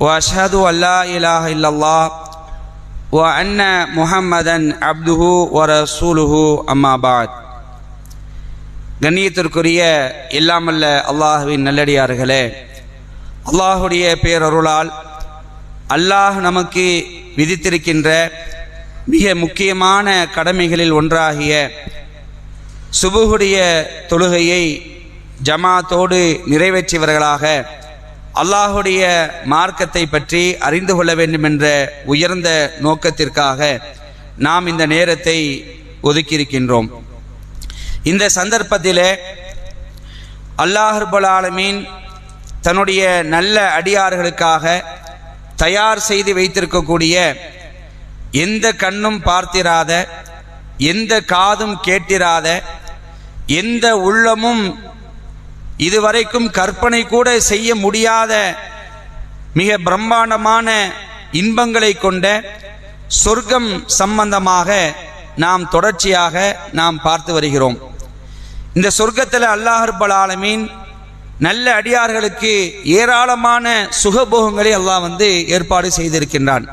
واشهد ان لا اله الا الله وان محمدا عبده ورسوله اما بعد கண்ணியத்திற்குரிய எல்லாமல்ல அல்லாஹுவின் நல்லடியார்களே அல்லாஹுடைய பேரருளால் அல்லாஹ் நமக்கு விதித்திருக்கின்ற மிக முக்கியமான கடமைகளில் ஒன்றாகிய சுபுகுடைய தொழுகையை ஜமாத்தோடு நிறைவேற்றியவர்களாக அல்லாஹுடைய மார்க்கத்தை பற்றி அறிந்து கொள்ள வேண்டும் என்ற உயர்ந்த நோக்கத்திற்காக நாம் இந்த நேரத்தை ஒதுக்கியிருக்கின்றோம். இந்த சந்தர்ப்பத்திலே அல்லாஹர்புல் ஆலமீன் தன்னுடைய நல்ல அடியார்களுக்காக தயார் செய்து வைத்திருக்கக்கூடிய எந்த கண்ணும் பார்த்திராத எந்த காதும் கேட்டிராத எந்த உள்ளமும் இதுவரைக்கும் கற்பனை கூட செய்ய முடியாத மிக பிரம்மாண்டமான இன்பங்களை கொண்ட சொர்க்கம் சம்பந்தமாக நாம் தொடர்ச்சியாக நாம் பார்த்து வருகிறோம். இந்த சொர்க்கத்தில் அல்லாஹர்பல் ஆலமீன் நல்ல அடியார்களுக்கு ஏராளமான சுகபோகங்களை அல்லாஹ் வந்து ஏற்பாடு செய்திருக்கின்றான்.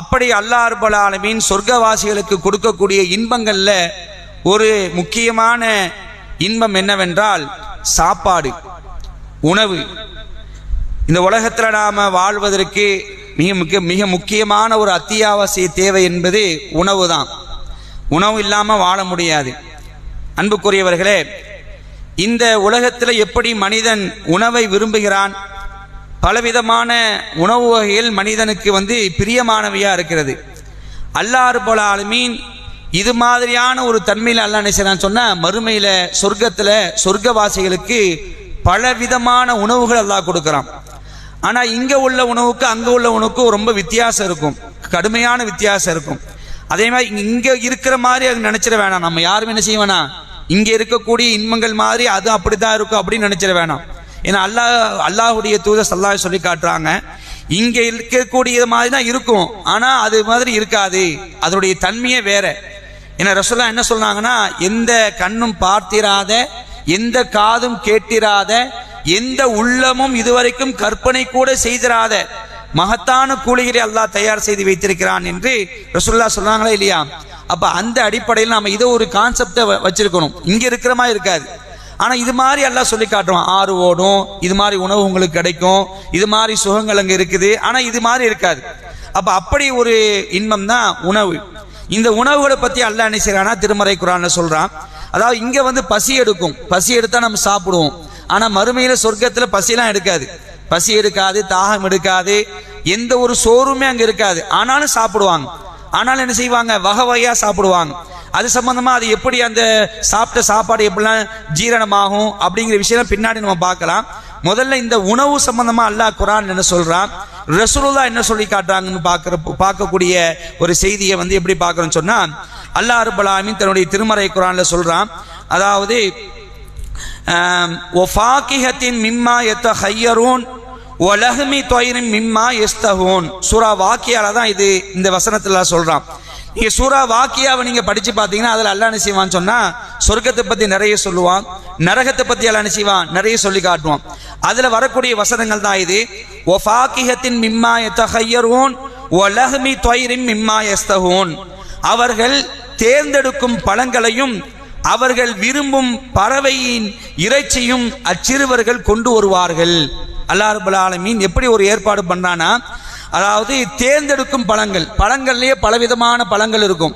அப்படி அல்லாஹர்பல் ஆலமீன் சொர்க்கவாசிகளுக்கு கொடுக்கக்கூடிய இன்பங்களில் ஒரு முக்கியமான இன்பம் என்னவென்றால் சாப்பாடு உணவு. இந்த உலகத்தில் நாம் வாழ்வதற்கு மிக மிக மிக முக்கியமான ஒரு அத்தியாவசிய தேவை என்பது உணவு தான். உணவு இல்லாமல் வாழ முடியாது. அன்புக்குரியவர்களே இந்த உலகத்தில் எப்படி மனிதன் உணவை விரும்புகிறான்? பலவிதமான உணவு வகைகள் மனிதனுக்கு வந்து பிரியமானவையாக இருக்கிறது. அல்லாறு போல ஆளுமீன் இது மாதிரியான ஒரு தன்மையில் அல்ல நினைச்சான் சொன்னால் மறுமையில் சொர்க்கத்தில் சொர்க்கவாசிகளுக்கு பல விதமான உணவுகள் எல்லாம் கொடுக்குறான். ஆனால் இங்கே உள்ள உணவுக்கு அங்கே உள்ள உணவுக்கும் ரொம்ப வித்தியாசம் இருக்கும். கடுமையான வித்தியாசம் இருக்கும். அதே மாதிரி இங்கே இருக்கிற மாதிரி அது நினைச்சிட வேணாம். நம்ம யாரும் என்ன செய்ய வேணாம். இங்கே இருக்கக்கூடிய இன்பங்கள் மாதிரி அது அப்படி தான் இருக்கும் அப்படின்னு நினைச்சிட வேணாம். ஏன்னா அல்லாஹ் அல்லாஹுடைய தூத சல்லாஹ் சொல்லி காட்டுறாங்க இங்கே இருக்கக்கூடிய மாதிரி தான் இருக்கும். ஆனால் அது மாதிரி இருக்காது. அதனுடைய தன்மையே வேற. ஏன்னா ரசோல்லா என்ன சொன்னாங்கன்னா எந்த கண்ணும் பார்த்திராத எந்த காதும் கேட்டிராத எந்த உள்ளமும் இதுவரைக்கும் கற்பனை கூட செய்திராத மகத்தான கூலிகளை அல்லாஹ் தயார் செய்து வைத்திருக்கிறான் என்று ரசுல்லா சொன்னாங்களா இல்லையா? அப்ப அந்த அடிப்படையில் நாம இதை ஒரு கான்செப்டை வச்சிருக்கணும். இங்க இருக்கிற மாதிரி இருக்காது. ஆனா இது மாதிரி எல்லாம் சொல்லி காட்டுவோம் ஆறு ஓடும் இது மாதிரி உணவு உங்களுக்கு கிடைக்கும் இது மாதிரி சுகங்கள் அங்க இருக்குது. ஆனா இது மாதிரி இருக்காது. அப்ப அப்படி ஒரு இன்பம் தான் உணவு. இந்த உணவுகளை பத்தி அல்ல என்ன செய்யறானா திருமறை குரான் சொல்றான். அதாவது இங்க வந்து பசி எடுக்கும். பசி எடுத்தா நம்ம சாப்பிடுவோம். ஆனா மறுமையில சொர்க்கத்துல பசிலாம் எடுக்காது. பசி எடுக்காது தாகம் எடுக்காது எந்த ஒரு சோறுமே அங்க இருக்காது. ஆனாலும் சாப்பிடுவாங்க. ஆனாலும் என்ன செய்வாங்க? வகை வகையா சாப்பிடுவாங்க. அது சம்பந்தமா அது எப்படி அந்த சாப்பிட்ட சாப்பாடு எப்படிலாம் ஜீரணமாகும் அப்படிங்கிற விஷயம் பின்னாடி நம்ம பார்க்கலாம். முதல்ல இந்த உணவு சம்பந்தமா அல்லாஹ் குரான் என்ன சொல்றான்? ரசூலுல்லா என்ன சொல்லி காட்டுறாங்கன்னு பார்க்குற பார்க்கக்கூடிய ஒரு செய்தியை வந்து எப்படி பார்க்குறோன்னு சொன்னால் அல்லாஹ் அருபலாமின் தன்னுடைய திருமறை குரான்ல சொல்கிறான் அதாவது ஒஃபாக்கிஹத்தின் மிம்மா எத்த ஹையரூன் ஒலஹமி தொயிரின் மிம்மா எஸ்தஹூன். சூரா வாக்கியால தான் இது இந்த வசனத்தில் சொல்கிறான் நீங்க சூரா வாக்கியாவை நீங்க படிச்சு பார்த்தீங்கன்னா அதில் அல்லா என்ன செய்வான்னு சொன்னா சொர்க்கத்தை பத்தி நிறைய சொல்லுவான் நரகத்தை பத்தி அல்லா என்ன செய்வான் நிறைய சொல்லி காட்டுவான். அதுல வரக்கூடிய வசனங்கள் தான் இது. ஓ ஒஃபாக்கிஹத்தின் மிம்மா எத்தஹையரூன் லஹ்மி தொயிரின் மிம்மா எஸ்தஹூன் அவர்கள் தேர்ந்தெடுக்கும் பழங்களையும் அவர்கள் விரும்பும் பறவையின் இறைச்சியும் அச்சிறுவர்கள் கொண்டு வருவார்கள். அல்லாஹ் ஆலமீன் எப்படி ஒரு ஏற்பாடு பண்ணானா அதாவது தேர்ந்தெடுக்கும் பழங்கள். பழங்கள்லயே பலவிதமான பழங்கள் இருக்கும்.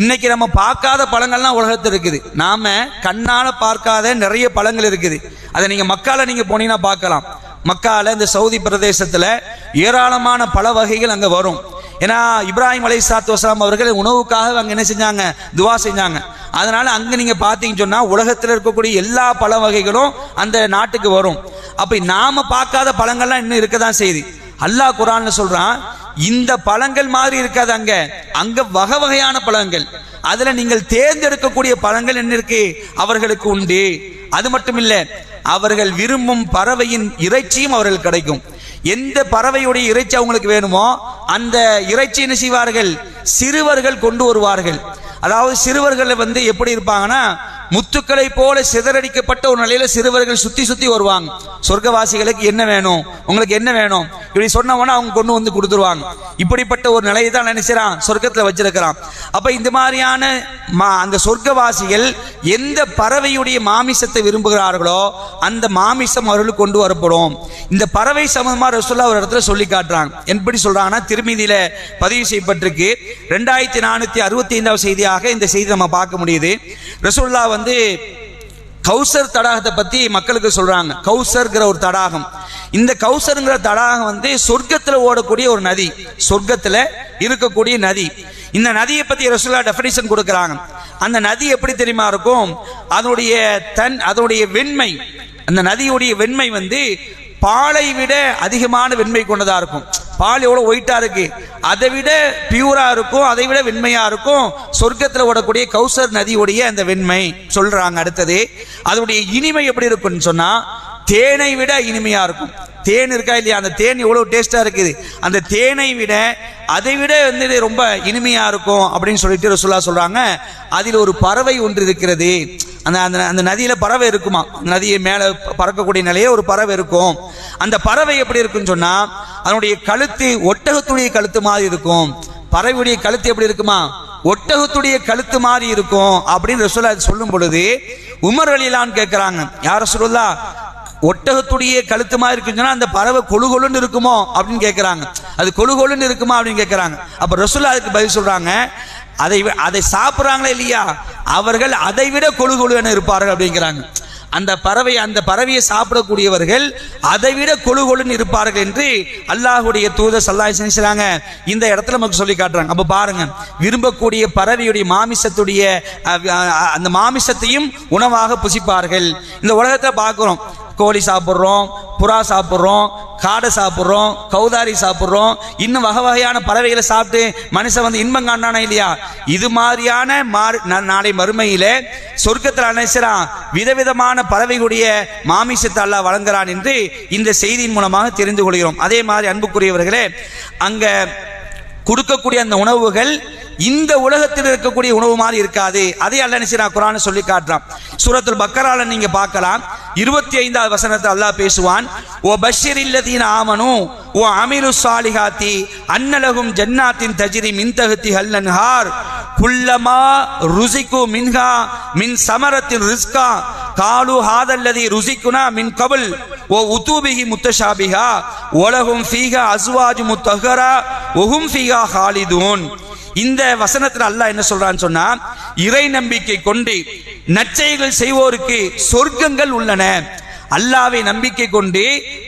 இன்னைக்கு நம்ம பார்க்காத பழங்கள்லாம் உலகத்தில் இருக்குது. நாம கண்ணால பார்க்காத நிறைய பழங்கள் இருக்குது. அதை நீங்க மக்கால நீங்க போனீங்கன்னா பார்க்கலாம். மக்கால இந்த சவுதி பிரதேசத்துல ஏராளமான பல வகைகள் அங்க வரும். ஏன்னா இப்ராஹிம் அலை சாத்து வசலாம் அவர்கள் உணவுக்காக அங்கே என்ன செஞ்சாங்க? துவா செஞ்சாங்க. அதனால அங்கே நீங்கள் பார்த்தீங்கன்னு சொன்னால் உலகத்தில் இருக்கக்கூடிய எல்லா பழ வகைகளும் அந்த நாட்டுக்கு வரும். அப்போ நாம பார்க்காத பழங்கள்லாம் இன்னும் இருக்க தான் செய்யுது. அல்லாஹ் குரான்ல சொல்றான் இந்த பழங்கள் மாதிரி இருக்காது அங்க. அங்க வகை வகையான பழங்கள். அதுல நீங்கள் தேர்ந்தெடுக்கக்கூடிய பழங்கள் என்ன இருக்கு? அவர்களுக்கு உண்டு. அது மட்டும் இல்ல அவர்கள் விரும்பும் பறவையின் இறைச்சியும் அவர்கள் கிடைக்கும். எந்த பறவையுடைய இறைச்சி அவங்களுக்கு வேணுமோ அந்த இறைச்சி என்ன செய்வார்கள்? சிறுவர்கள் கொண்டு வருவார்கள். அதாவது சிறுவர்கள் வந்து எப்படி இருப்பாங்கன்னா முத்துக்களை போல சிதறடிக்கப்பட்ட ஒரு நிலையில சிறுவர்கள் சுத்தி சுத்தி வருவாங்க. சொர்க்கவாசிகளுக்கு என்ன வேணும்? உங்களுக்கு என்ன வேணும்? இப்படி சொன்னவொன்னே அவங்க கொண்டு வந்து கொடுத்துருவாங்க. இப்படிப்பட்ட ஒரு நிலையை தான் நினைச்சான் சொர்க்கத்துல வச்சிருக்கிறான். அப்ப இந்த மாதிரியான மா- அந்த சொர்க்கவாசிகள் எந்த பறவையுடைய மாமிசத்தை விரும்புகிறார்களோ அந்த மாமிசம் அவர்களுக்கு கொண்டு வரப்படும். இந்த பறவை சம்பந்தமா ரசுல்லா ஒரு இடத்துல சொல்லி காட்டுறாங்க. எப்படி சொல்றாங்கன்னா திருமதியில பதிவு செய்யப்பட்டிருக்கு. ரெண்டாயிரத்தி நானூத்தி அறுபத்தி ஐந்தாவது செய்தியாக இந்த செய்தி நம்ம பார்க்க முடியுது. ரசூல்லா வந்து கௌசர் தடாகத்தை பத்தி மக்களுக்கு சொல்றாங்க. கௌசர்ங்கிற ஒரு தடாகம். இந்த கௌசருங்கிற தடாகம் வந்து சொர்க்கத்துல ஓடக்கூடிய ஒரு நதி. சொர்க்கத்துல இருக்கக்கூடிய நதி. இந்த நதியை பத்தி ரசூல்லா டெஃபினிஷன் கொடுக்கறாங்க. அந்த நதி எப்படி தெரியுமா இருக்கும்? அதனுடைய தன் அதனுடைய வெண்மை. அந்த நதியுடைய வெண்மை வந்து பாலை விட அதிகமான வெண்மை கொண்டதா இருக்கும். பால் எவ்வளவு ஒயிட்டா இருக்கு? அதை விட பியூரா இருக்கும் அதை விட வெண்மையா இருக்கும். சொர்க்கத்தில் ஓடக்கூடிய கௌசர் நதியுடைய அந்த வெண்மை சொல்றாங்க அடுத்தது. அதனுடைய இனிமை எப்படி இருக்கும்னு சொன்னா தேனை விட இனிமையா இருக்கும். தேன் இருக்கா இல்லையா? அந்த தேன் எவ்வளவு டேஸ்டா இருக்குது? அந்த தேனை விட அதை விட வந்து ரொம்ப இனிமையா இருக்கும் அப்படின்னு சொல்லிட்டு ரசூல்லா சொல்றாங்க. அதில் ஒரு பறவை ஒன்று இருக்கிறது. அந்த அந்த அந்த நதியில் பறவை இருக்குமா? அந்த நதியை மேலே பறக்கக்கூடிய நிலையே ஒரு பறவை இருக்கும். அந்த பறவை எப்படி இருக்குன்னு சொன்னால் அதனுடைய கழுத்து ஒட்டகத்துடைய கழுத்து மாதிரி இருக்கும். பறவையுடைய கழுத்து எப்படி இருக்குமா? ஒட்டகத்துடைய கழுத்து மாதிரி இருக்கும் அப்படின்னு ரசூலா சொல்லும் பொழுது உமர் அலிலான்னு கேட்குறாங்க யார் சொல்லா ஒட்டகத்துடைய கழுத்து மாதிரி இருக்குன்னு அந்த பறவை கொழு கொழுன்னு இருக்குமோ? அப்படின்னு கேட்குறாங்க அது கொழுகொழுன்னு இருக்குமா? அப்படின்னு கேட்குறாங்க அப்போ ரசூல்லா அதுக்கு பதில் சொல்கிறாங்க அதை அதை சாப்பிட்றாங்களே இல்லையா? அவர்கள் அதை விட கொழு கொழுன்னு இருப்பார்கள் அப்படிங்கிறாங்க. அந்த பறவை அந்த பறவையை சாப்பிடக்கூடியவர்கள் அதை விட கொழு கொழுன்னு இருப்பார்கள் என்று அல்லாஹுடைய தூத சல்லாய் செஞ்சுறாங்க இந்த இடத்துல நமக்கு சொல்லி காட்டுறாங்க. அப்போ பாருங்க. விரும்பக்கூடிய பறவையுடைய மாமிசத்துடைய அந்த மாமிசத்தையும் உணவாக புசிப்பார்கள். இந்த உலகத்தை பார்க்குறோம். கோழி சாப்பிட்றோம் புறா சாப்பிட்றோம் காடை சாப்பிட்றோம் கௌதாரி சாப்பிட்றோம். இன்னும் வகை வகையான பறவைகளை சாப்பிட்டு மனுஷன் வந்து இன்பம் காண்டானா இல்லையா? இது மாதிரியான மாறு- நாளை மறுமையில் சொர்க்கத்தில் அனைசரான் விதவிதமான பறவைகளுடைய மாமிசத்தை அல்லா வழங்குறான் என்று இந்த செய்தியின் மூலமாக தெரிந்து கொள்கிறோம். அதே மாதிரி அன்புக்குரியவர்களே அங்கே கொடுக்கக்கூடிய அந்த உணவுகள் இந்த உலகத்தில் இருக்கக்கூடிய உணவு மாதிரி இருக்காது. அதே அல்ல நினைச்சு குரான் சொல்லி காட்டுறான். சூரத்தில் பக்கரால நீங்க பார்க்கலாம். இருபத்தி ஐந்தாவது வசனத்தை அல்லாஹ் பேசுவான் ஓ பஷீர் இல்லதீன் ஆமனு ஓ அமீரு சாலிஹாத்தி அன்னலகும் ஜன்னாத்தின் தஜிரி மின் தகுத்தி ஹல்லன்ஹார் குல்லமா ருசிக்கு மின்ஹா மின் சமரத்தின் ரிஸ்கா காலு ஹாதல்லதி ருசிக்குனா மின் கபுல் ஓ உதூபிகி முத்தஷாபிகா ஒலகும் ஃபீகா அஸ்வாஜு முத்தஹரா ஒஹும் ஃபீகா ஹாலிதூன். இந்த வசனத்தில் அல்லாஹ் என்ன சொல்றான்னு சொன்னா இறை நம்பிக்கை கொண்டு நற்செய்கள் செய்வோருக்கு சொர்க்கங்கள் உள்ளன. அல்லாவை நம்பிக்கை கொண்டு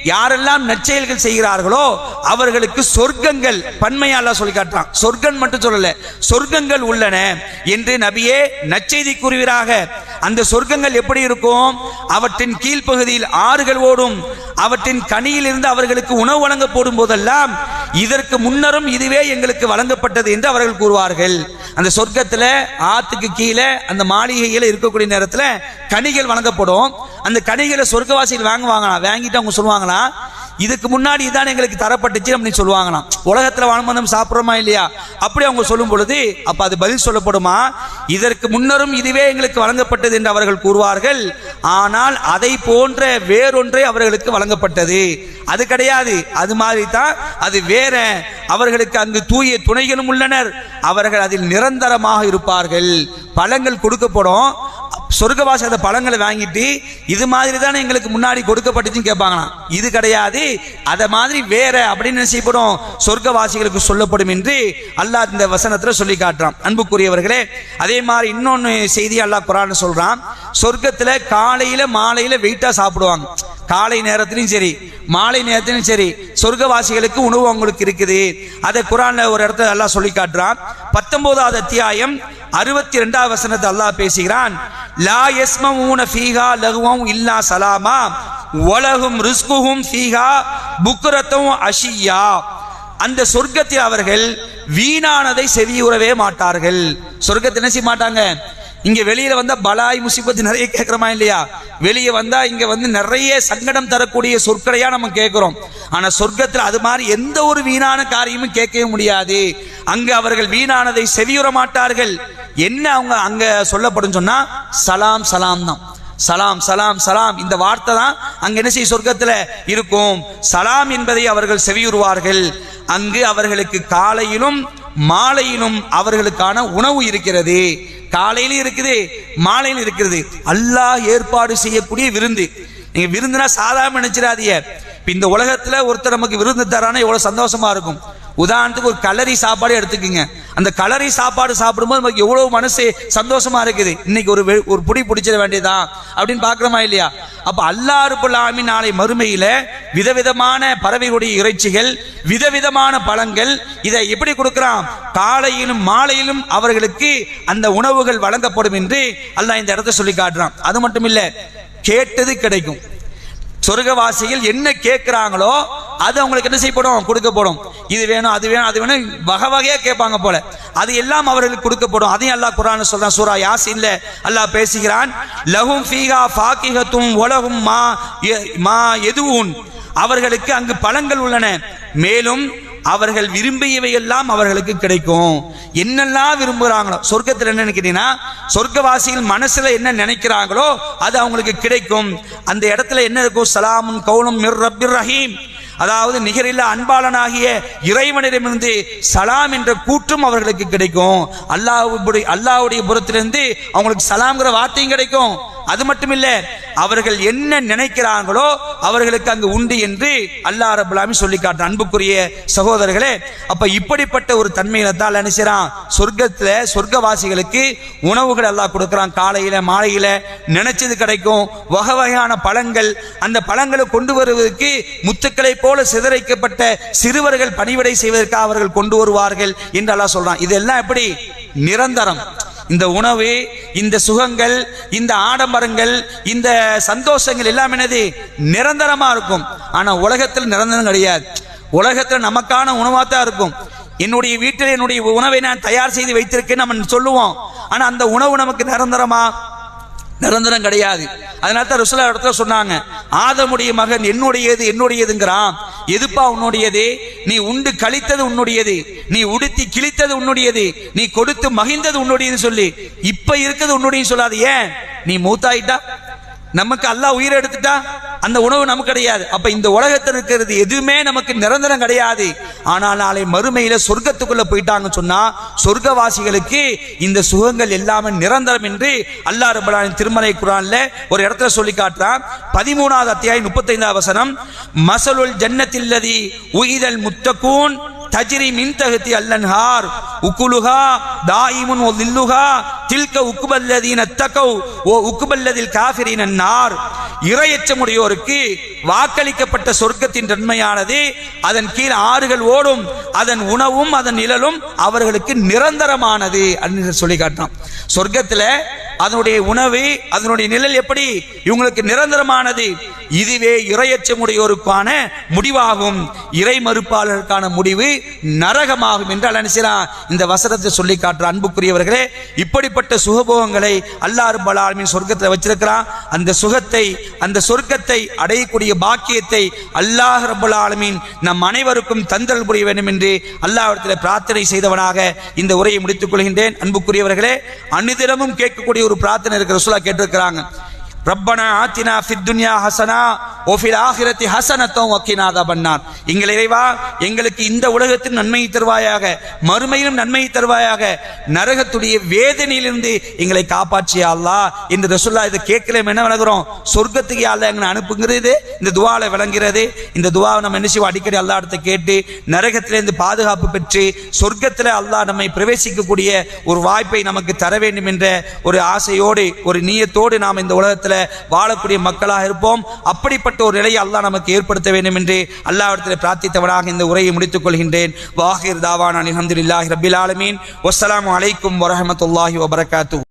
யாரெல்லாம் நற்செயல்கள் செய்கிறார்களோ அவர்களுக்கு சொர்க்கங்கள் பன்மையா அல்லாஹ் சொல்லி காட்டுறான். சொர்க்கம் மட்டும் சொல்லல சொர்க்கங்கள் உள்ளன என்று நபியே நற்செய்தி கூறுகிறாக அந்த சொர்க்கங்கள் எப்படி இருக்கும்? அவற்றின் கீழ்ப்பகுதியில் ஆறுகள் ஓடும். அவற்றின் கனியில் இருந்து அவர்களுக்கு உணவு வழங்கப்படும் போதெல்லாம் இதற்கு முன்னரும் இதுவே எங்களுக்கு வழங்கப்பட்டது என்று அவர்கள் கூறுவார்கள். அந்த சொர்க்கத்தில் ஆத்துக்கு கீழே அந்த மாளிகையில் இருக்கக்கூடிய நேரத்தில் கனிகள் வழங்கப்படும். அந்த கனிகளை சொர்க்கவாசிகள் வாங்குவாங்களா? வாங்கிட்டு அவங்க சொல்லுவாங்களா? இதுக்கு முன்னாடி இதான் எங்களுக்கு தரப்பட்டுச்சு அப்படின்னு சொல்லுவாங்களாம். உலகத்தில் வாழும்போது நம்ம சாப்பிட்றோமா இல்லையா? அப்படி அவங்க சொல்லும் பொழுது அப்போ அது பதில் சொல்லப்படுமா? இதற்கு முன்னரும் இதுவே எங்களுக்கு வழங்கப்பட்டது என்று அவர்கள் கூறுவார்கள். ஆனால் அதை போன்ற வேறொன்றே அவர்களுக்கு வழங்கப்பட்டது. அது கிடையாது. அது மாதிரி தான் அது வேற. அவர்களுக்கு அங்கு தூய துணைகளும் உள்ளனர். அவர்கள் அதில் நிரந்தரமாக இருப்பார்கள். பழங்கள் கொடுக்கப்படும். சொர்க்கவாசி அந்த பழங்களை வாங்கிட்டு இது மாதிரி தானே எங்களுக்கு முன்னாடி கொடுக்கப்பட்டுச்சுன்னு கேட்பாங்களாம். இது கிடையாது. அதை மாதிரி வேற அப்படின்னு என்ன செய்யப்படும்? சொர்க்கவாசிகளுக்கு சொல்லப்படும் என்று அல்லாஹ் இந்த வசனத்தில் சொல்லி காட்டுறான். அன்புக்குரியவர்களே அதே மாதிரி இன்னொன்று செய்தி அல்லாஹ் குரான் சொல்கிறான் சொர்க்கத்தில் காலையில் மாலையில் வெயிட்டாக சாப்பிடுவாங்க. காலை நேரத்திலையும் சரி மாலை நேரத்திலும் சரி சொர்க்கவாசிகளுக்கு உணவு அவங்களுக்கு இருக்குது. அதை குரான்ல ஒரு இடத்துல எல்லாம் சொல்லி காட்டுறான். பத்தொன்பதாவது அத்தியாயம் அறுபத்தி ரெண்டாவது வசனத்தை அல்லாஹ் பேசுகிறான். லா எஸ்மூன ஃபீஹா லகுவம் இல்லா சலாமா. உலகும் ரிஸ்குஹும் ஃபீஹா புக்ரத்தும் அஷியா அந்த சொர்க்கத்தில் அவர்கள் வீணானதை செவியுறவே மாட்டார்கள். சொர்க்கத்தை என்ன செய்ய மாட்டாங்க? இங்க வெளியில வந்தா பலாய் முசிபத்து நிறைய கேட்கிறோமா இல்லையா? வெளியே வந்தா இங்க வந்து நிறைய சங்கடம் தரக்கூடிய சொற்களையா நம்ம கேட்கிறோம் ஆனா சொர்க்கத்தில் அது மாதிரி எந்த ஒரு வீணான காரியமும் கேட்கவே முடியாது. அங்க அவர்கள் வீணானதை செவியுற மாட்டார்கள். என்ன அவங்க அங்க சொல்லப்படும் சொன்னா சலாம் சலாம் தான். சலாம் சலாம் சலாம் இந்த வார்த்தை தான் அங்க என்ன செய்ய சொர்க்கத்துல இருக்கும். சலாம் என்பதை அவர்கள் செவியுறுவார்கள். அங்கு அவர்களுக்கு காலையிலும் மாலையிலும் அவர்களுக்கான உணவு இருக்கிறது. காலையிலும் இருக்குது மாலையிலும் இருக்கிறது. அல்லாஹ் ஏற்பாடு செய்யக்கூடிய விருந்து. நீங்க விருந்துனா சாதாரண நினைச்சிடாதீங்க. இப்ப இந்த உலகத்துல ஒருத்தர் நமக்கு விருந்து தரானா எவ்வளவு சந்தோஷமா இருக்கும். உதாரணத்துக்கு ஒரு கலரி சாப்பாடு எடுத்துக்கோங்க. அந்த கலரி சாப்பாடு சாப்பிடும்போது நமக்கு எவ்வளவு மனசு சந்தோஷமா இருக்குது. இன்னைக்கு ஒரு வெ- ஒரு புடி பிடிச்சிட வேண்டியதான் அப்படின்னு பாக்குறோமா இல்லையா? அப்ப அல்லா ரப்பல் நாளை மறுமையில விதவிதமான பறவைகளுடைய இறைச்சிகள் விதவிதமான பழங்கள் இதை எப்படி கொடுக்கிறான்? காலையிலும் மாலையிலும் அவர்களுக்கு அந்த உணவுகள் வழங்கப்படும் என்று அல்லாஹ் இந்த இடத்தை சொல்லி காட்டுறான். அது மட்டும் இல்ல கேட்டது கிடைக்கும். சொர்க்கவாசியில் என்ன கேட்கிறாங்களோ அது அவங்களுக்கு என்ன செய்யப்படும் கொடுக்கப்படும் இது வேணும் அது வேணும் அது வேணும். வகை வகையாக கேட்பாங்க போல. அது எல்லாம் அவர்களுக்கு கொடுக்கப்படும் அதையும் அல்லாஹ் குரான் சொல்றான் சூரா யாசின்ல அல்லாஹ் பேசுகிறான். லஹும் ஃபீகா ஃபாக்கிகத்தும் உலகும் மா எ- மா எதுவும் அவர்களுக்கு அங்கு பழங்கள் உள்ளன. மேலும் அவர்கள் விரும்பியவை எல்லாம் அவர்களுக்கு கிடைக்கும். என்னெல்லாம் விரும்புகிறாங்களோ சொர்க்கத்தில் என்ன நினைக்கிறீங்கன்னா சொர்க்கவாசிகள் மனசுல என்ன நினைக்கிறாங்களோ அது அவங்களுக்கு கிடைக்கும். அந்த இடத்துல என்ன இருக்கும்? சலாமுன் கவுலும் மிர் ரப்பிர் ரஹீம். அதாவது நிகரில்லா அன்பாளனாகிய இறைவனிடமிருந்து சலாம் என்ற கூற்றும் அவர்களுக்கு கிடைக்கும். அல்லாவுடைய அல்லாவுடைய புறத்திலிருந்து அவங்களுக்கு சலாம்ங்கிற வார்த்தையும் கிடைக்கும். அது மட்டும் இல்ல அவர்கள் என்ன நினைக்கிறாங்களோ அவர்களுக்கு அங்கு உண்டு என்று அல்லாஹ் ரபுல்லாமி சொல்லி காட்டுற அன்புக்குரிய சகோதரர்களே அப்ப இப்படிப்பட்ட ஒரு தன்மையில தான் அல்லாஹ் என்ன சொர்க்கத்துல சொர்க்கவாசிகளுக்கு உணவுகள் எல்லாம் கொடுக்குறான். காலையில மாலையில நினைச்சது கிடைக்கும். வகை வகையான பழங்கள் அந்த பழங்களை கொண்டு வருவதற்கு முத்துக்களை போல் போல சிதறைக்கப்பட்ட சிறுவர்கள் பணிவிடை செய்வதற்காக அவர்கள் கொண்டு வருவார்கள் என்று அல்லாஹ் சொல்றான். இதெல்லாம் எப்படி? நிரந்தரம். இந்த உணவு இந்த சுகங்கள் இந்த ஆடம்பரங்கள் இந்த சந்தோஷங்கள் எல்லாம் என்னது? நிரந்தரமா இருக்கும். ஆனா உலகத்தில் நிரந்தரம் கிடையாது. உலகத்தில் நமக்கான உணவா தான் இருக்கும். என்னுடைய வீட்டில் என்னுடைய உணவை நான் தயார் செய்து வைத்திருக்கேன் நம்ம சொல்லுவோம். ஆனா அந்த உணவு நமக்கு நிரந்தரமா? நிரந்தரம் கிடையாது. அதனால தான் ருசுலா இடத்துல சொன்னாங்க ஆதமுடைய மகன் என்னுடையது என்னுடையதுங்கிறான். எதுப்பா உன்னுடையது? நீ உண்டு கழித்தது உன்னுடையது. நீ உடுத்தி கிழித்தது உன்னுடையது. நீ கொடுத்து மகிழ்ந்தது உன்னுடையதுன்னு சொல்லி இப்ப இருக்கிறது உன்னுடைய சொல்லாது. ஏன்? நீ மூத்தாயிட்டா? நமக்கு அல்லாஹ் உயிரை எடுத்துட்டா? அந்த உணவு நமக்கு கிடையாது. அப்ப இந்த உலகத்தில் இருக்கிறது எதுவுமே நமக்கு நிரந்தரம் கிடையாது. ஆனால் நாளை மறுமையில சொர்க்கத்துக்குள்ள போயிட்டாங்கன்னு சொன்னா சொர்க்கவாசிகளுக்கு இந்த சுகங்கள் எல்லாமே நிரந்தரம் என்று அல்லாஹ் ரபுல்லாவின் திருமலை குரான்ல ஒரு இடத்துல சொல்லி காட்டுறான். பதிமூணாவது அத்தியாயம் முப்பத்தைந்தாவது வசனம் மசலுல் ஜன்னத்தில்லதி உயிதல் முத்தகூன் தஜிரி மின் தகுதி அல்லன்ஹார். உக்குலுகா தாயிமுன் ஓ தில்லுகா தில்க உக்குபல்லதீன தகவ் ஓ உக்குபல்லதில் காஃபிரின் நார் இரையச்சமுடையோருக்கு வாக்களிக்கப்பட்ட சொர்க்கத்தின் நன்மையானது அதன் கீழ் ஆறுகள் ஓடும் அதன் உணவும் அதன் நிழலும் அவர்களுக்கு நிரந்தரமானது அப்படின்னு சொல்லி காட்டான் சொர்க்கத்தில் அதனுடைய உணவு அதனுடைய நிழல் எப்படி? இவங்களுக்கு நிரந்தரமானது. இதுவே இரையச்சமுடையோருக்கான முடிவாகும். இறை மறுப்பாளருக்கான முடிவு நரகமாகும் என்று அல்ல இந்த வசனத்தை சொல்லி காட்டுற அன்புக்குரியவர்களே இப்படிப்பட்ட சுகபோகங்களை அல்லாறு ரப்பல் சொர்க்கத்தில் வச்சிருக்கிறான். அந்த சுகத்தை அந்த சொர்க்கத்தை அடையக்கூடிய பாக்கியத்தை அல்லாஹ் ரபுல் ஆலமீன் நம் அனைவருக்கும் தந்தல் புரிய வேண்டும் என்று அல்லாஹிடத்தில் பிரார்த்தனை செய்தவனாக இந்த உரையை முடித்துக் கொள்கின்றேன். அன்புக்குரியவர்களே அனுதினமும் கேட்கக்கூடிய ஒரு பிரார்த்தனை இருக்கிற ரசூலா கேட்டிருக்கிறாங்க. ரப்பனா ஆத்தினா ஃபித்துன்யா ஹசனா ஓஃபில் ஆகிரத்தி ஹசனத்தம் வக்கினாத பண்ணார் எங்கள் இறைவா எங்களுக்கு இந்த உலகத்தின் நன்மையை தருவாயாக மறுமையிலும் நன்மையை தருவாயாக நரகத்துடைய வேதனையிலிருந்து எங்களை காப்பாற்றியா அல்லாஹ் என்று ரசூல்லா இதை கேட்கல என்ன விளங்குறோம் சொர்க்கத்துக்கு அல்ல எங்களை அனுப்புங்கிறது? இந்த துவால விளங்குகிறது. இந்த துவாவை நம்ம என்ன செய்வோம்? அடிக்கடி அல்லா இடத்தை கேட்டு நரகத்திலிருந்து பாதுகாப்பு பெற்று சொர்க்கத்தில் அல்லாஹ் நம்மை பிரவேசிக்கக்கூடிய ஒரு வாய்ப்பை நமக்கு தர வேண்டும் என்ற ஒரு ஆசையோடு ஒரு நீயத்தோடு நாம் இந்த உலகத்தில் வாழக்கூடிய மக்களாக இருப்போம். அப்படிப்பட்ட ஒரு நிலையை அல்லாஹ் நமக்கு ஏற்படுத்த வேண்டும் என்று அல்லாஹ்விடத்தில் பிரார்த்தித்தவனாக இந்த உரையை முடித்துக் கொள்கின்றேன். வாஹிர் தாவான் அலமதுல்லாஹி ரபில் ஆலமீன். வசலாம் அலைக்கும் வரமத்துல்லாஹி வபரகாத்து